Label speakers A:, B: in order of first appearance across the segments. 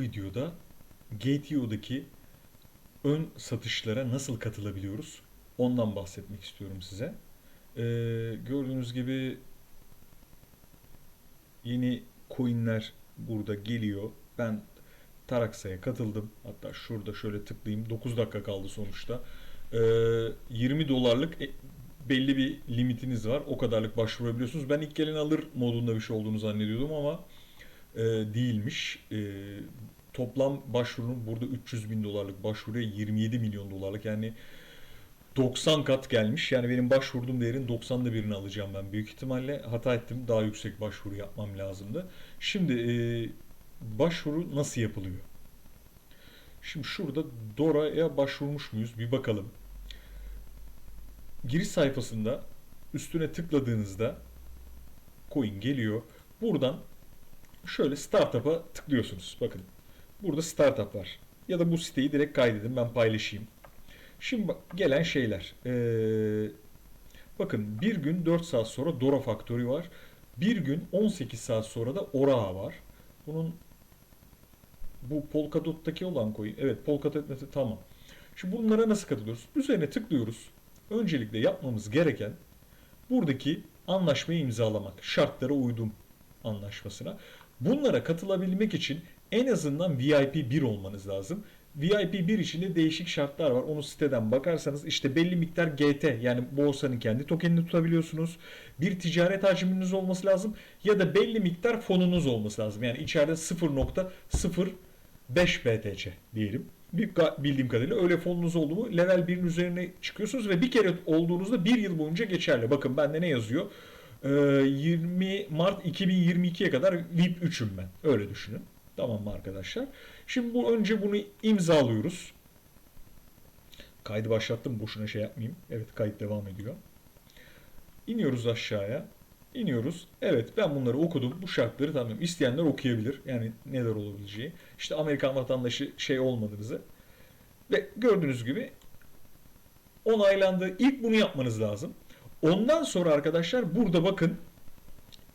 A: videoda GTO'daki ön satışlara nasıl katılabiliyoruz? Ondan bahsetmek istiyorum size. Ee, gördüğünüz gibi yeni coinler burada geliyor. Ben Taraxa'ya katıldım. Hatta şurada şöyle tıklayayım. 9 dakika kaldı sonuçta. Ee, 20 dolarlık e- belli bir limitiniz var. O kadarlık başvurabiliyorsunuz. Ben ilk gelen alır modunda bir şey olduğunu zannediyordum ama e, değilmiş. E, toplam başvurunun burada 300 bin dolarlık başvuruya 27 milyon dolarlık yani 90 kat gelmiş. Yani benim başvurduğum değerin 90'da birini alacağım ben büyük ihtimalle. Hata ettim. Daha yüksek başvuru yapmam lazımdı. Şimdi e, başvuru nasıl yapılıyor? Şimdi şurada Dora'ya başvurmuş muyuz? Bir bakalım. Giriş sayfasında üstüne tıkladığınızda coin geliyor. Buradan şöyle startup'a tıklıyorsunuz. Bakın burada startup var. Ya da bu siteyi direkt kaydedin ben paylaşayım. Şimdi gelen şeyler. Ee, bakın bir gün 4 saat sonra Dora Factory var. Bir gün 18 saat sonra da Orağa var. Bunun bu Polkadot'taki olan coin. Evet Polkadot tamam. Şimdi bunlara nasıl katılıyoruz? Üzerine tıklıyoruz. Öncelikle yapmamız gereken buradaki anlaşmayı imzalamak. Şartlara uydum anlaşmasına. Bunlara katılabilmek için en azından VIP 1 olmanız lazım. VIP 1 için de değişik şartlar var. Onu siteden bakarsanız işte belli miktar GT yani borsanın kendi tokenini tutabiliyorsunuz. Bir ticaret hacminiz olması lazım ya da belli miktar fonunuz olması lazım. Yani içeride 0.05 BTC diyelim. Bildiğim kadarıyla öyle fonunuz oldu mu level 1'in üzerine çıkıyorsunuz ve bir kere olduğunuzda bir yıl boyunca geçerli. Bakın bende ne yazıyor? Ee, 20 Mart 2022'ye kadar VIP 3'üm ben. Öyle düşünün. Tamam mı arkadaşlar? Şimdi bu önce bunu imzalıyoruz. Kaydı başlattım boşuna şey yapmayayım. Evet kayıt devam ediyor. İniyoruz aşağıya. İniyoruz. Evet ben bunları okudum. Bu şartları tanıyorum. İsteyenler okuyabilir. Yani neler olabileceği. İşte Amerikan vatandaşı şey olmadığınızı. Ve gördüğünüz gibi onaylandı. İlk bunu yapmanız lazım. Ondan sonra arkadaşlar burada bakın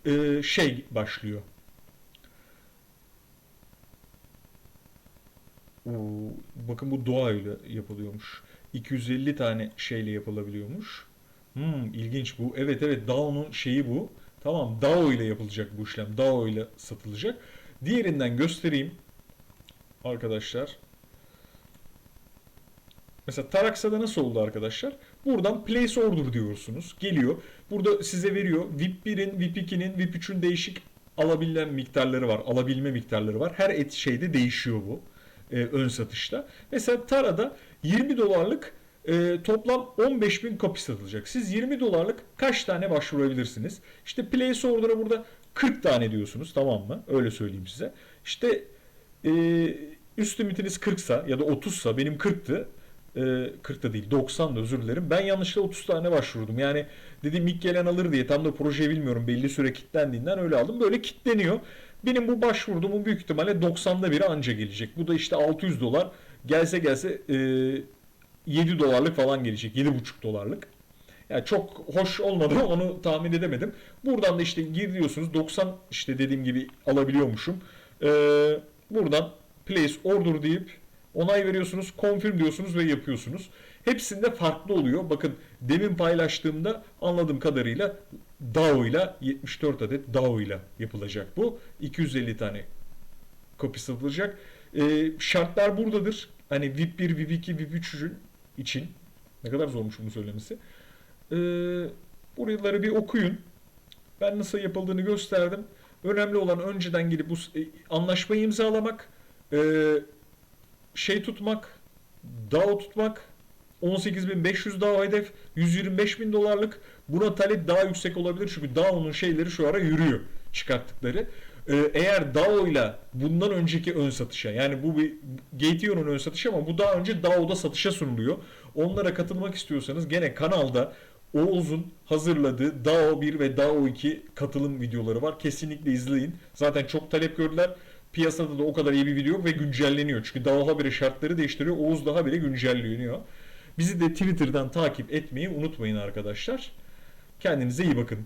A: e, şey başlıyor. Bakın bu doğayla yapılıyormuş. 250 tane şeyle yapılabiliyormuş. Hmm, ilginç bu. Evet evet DAO'nun şeyi bu. Tamam DAO ile yapılacak bu işlem. DAO ile satılacak. Diğerinden göstereyim. Arkadaşlar. Mesela Taraxa'da nasıl oldu arkadaşlar? Buradan place order diyorsunuz. Geliyor. Burada size veriyor. VIP 1'in, VIP 2'nin, VIP 3'ün değişik alabilen miktarları var. Alabilme miktarları var. Her et şeyde değişiyor bu. e, ön satışta. Mesela Tara'da 20 dolarlık e, toplam 15 bin copy satılacak. Siz 20 dolarlık kaç tane başvurabilirsiniz? İşte place order'a burada 40 tane diyorsunuz tamam mı? Öyle söyleyeyim size. İşte e, üst limitiniz 40 sa ya da 30 sa benim 40'tı. E, 40 da değil 90 da özür dilerim. Ben yanlışlıkla 30 tane başvurdum. Yani dedim ilk gelen alır diye tam da projeyi bilmiyorum. Belli süre kilitlendiğinden öyle aldım. Böyle kilitleniyor. Benim bu başvurduğumun büyük ihtimalle 90'da biri anca gelecek. Bu da işte 600 dolar. Gelse gelse e, 7 dolarlık falan gelecek. 7,5 dolarlık. Yani çok hoş olmadı onu tahmin edemedim. Buradan da işte gir diyorsunuz 90 işte dediğim gibi alabiliyormuşum. Ee, buradan place order deyip onay veriyorsunuz, confirm diyorsunuz ve yapıyorsunuz. Hepsinde farklı oluyor. Bakın demin paylaştığımda anladığım kadarıyla DAO ile 74 adet DAO ile yapılacak bu. 250 tane copy satılacak. Ee, şartlar buradadır. Hani VIP 1, VIP 2, VIP 3 için ne kadar zormuş bunu söylemesi. Ee, buraları bir okuyun. Ben nasıl yapıldığını gösterdim. Önemli olan önceden gidip bu e, anlaşmayı imzalamak, e, şey tutmak, DAO tutmak, 18.500 DAO hedef, 125.000 dolarlık. Buna talep daha yüksek olabilir çünkü DAO'nun şeyleri şu ara yürüyor çıkarttıkları. Ee, eğer DAO ile bundan önceki ön satışa yani bu bir GTO'nun ön satışı ama bu daha önce DAO'da satışa sunuluyor. Onlara katılmak istiyorsanız gene kanalda Oğuz'un hazırladığı DAO 1 ve DAO 2 katılım videoları var. Kesinlikle izleyin. Zaten çok talep gördüler. Piyasada da o kadar iyi bir video yok ve güncelleniyor. Çünkü DAO haberi şartları değiştiriyor. Oğuz daha bile güncelleniyor. Bizi de Twitter'dan takip etmeyi unutmayın arkadaşlar. Kendinize iyi bakın.